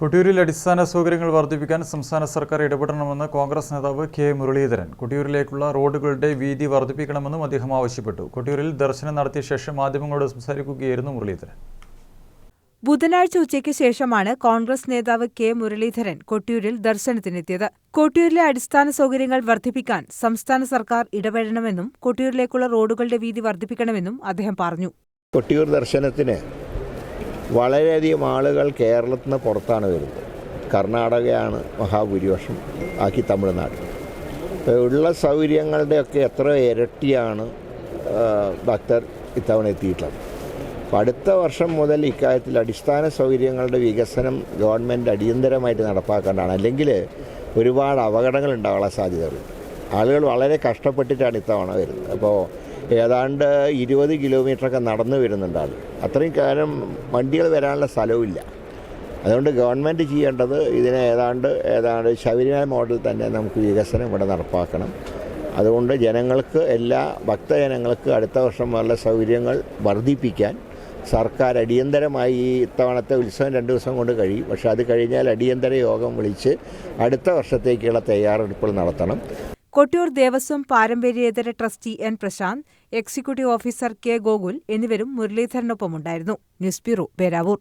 കൊട്ടിയൂരിൽ അടിസ്ഥാന സൗകര്യങ്ങൾ വർദ്ധിപ്പിക്കാൻ സംസ്ഥാന സർക്കാർ ഇടപെടണമെന്ന് കോൺഗ്രസ് നേതാവ് കെ മുരളീധരൻ. കൊട്ടിയൂരിലേക്കുള്ള റോഡുകളുടെ വീതി വർദ്ധിപ്പിക്കണമെന്നും അദ്ദേഹം ആവശ്യപ്പെട്ടു. കൊട്ടിയൂരിൽ ദർശനം നടത്തിയ ശേഷം മാധ്യമങ്ങളോട് സംസാരിക്കുകയായിരുന്നു മുരളീധരൻ. ബുധനാഴ്ച ഉച്ചയ്ക്ക് ശേഷമാണ് കോൺഗ്രസ് നേതാവ് കെ മുരളീധരൻ കൊട്ടിയൂരിൽ ദർശനത്തിനെത്തിയത്. കൊട്ടിയൂരിലെ അടിസ്ഥാന സൗകര്യങ്ങൾ വർദ്ധിപ്പിക്കാൻ സംസ്ഥാന സർക്കാർ ഇടപെടണമെന്നും കൊട്ടിയൂരിലേക്കുള്ള റോഡുകളുടെ വീതി വർദ്ധിപ്പിക്കണമെന്നും അദ്ദേഹം പറഞ്ഞു. കൊട്ടിയൂർ ദർശനത്തിന് വളരെയധികം ആളുകൾ കേരളത്തിൽ നിന്ന് പുറത്താണ് വരുന്നത്. കർണാടകയാണ് മഹാഭൂരിപക്ഷം ആക്കി തമിഴ്നാട്. ഉള്ള സൗകര്യങ്ങളുടെയൊക്കെ എത്ര ഇരട്ടിയാണ് ഭക്തർ ഇത്തവണ എത്തിയിട്ടുള്ളത്. അപ്പോൾ അടുത്ത വർഷം മുതൽ ഇക്കാര്യത്തിൽ അടിസ്ഥാന സൗകര്യങ്ങളുടെ വികസനം ഗവൺമെന്റ് അടിയന്തരമായിട്ട് നടപ്പാക്കേണ്ടതാണ്. അല്ലെങ്കിൽ ഒരുപാട് അപകടങ്ങൾ ഉണ്ടാകാനുള്ള സാധ്യതയുണ്ട് ആളുകൾ വളരെ കഷ്ടപ്പെട്ടിട്ടാണ് ഇത്തവണ വരുന്നത്. അപ്പോൾ ഏതാണ്ട് ഇരുപത് കിലോമീറ്ററൊക്കെ നടന്നു വരുന്നുണ്ട് അത്രയും കാലം വണ്ടികൾ വരാനുള്ള സ്ഥലവുമില്ല. അതുകൊണ്ട് ഗവൺമെന്റ് ചെയ്യേണ്ടത് ഇതിനെ ഏതാണ്ട് ഏതാണ്ട് ശബരിമല മോഡൽ തന്നെ നമുക്ക് വികസനം ഇവിടെ നടപ്പാക്കണം. അതുകൊണ്ട് ജനങ്ങൾക്ക് എല്ലാ ഭക്തജനങ്ങൾക്ക് അടുത്ത വർഷം വരെയുള്ള സൗകര്യങ്ങൾ വർദ്ധിപ്പിക്കാൻ സർക്കാർ അടിയന്തരമായി ഈ ഇത്തവണത്തെ ഉത്സവം രണ്ട് ദിവസം കൊണ്ട് കഴിയും. പക്ഷേ അത് കഴിഞ്ഞാൽ അടിയന്തര യോഗം വിളിച്ച് അടുത്ത വർഷത്തേക്കുള്ള തയ്യാറെടുപ്പുകൾ നടത്തണം. Kottiyoor Devaswom പാരമ്പര്യേതര trustee N Prashanth executive officer K Gokul എന്നിവരും മുരളീധരനൊപ്പമുണ്ടായിരുന്നു. News bureau Peravoor.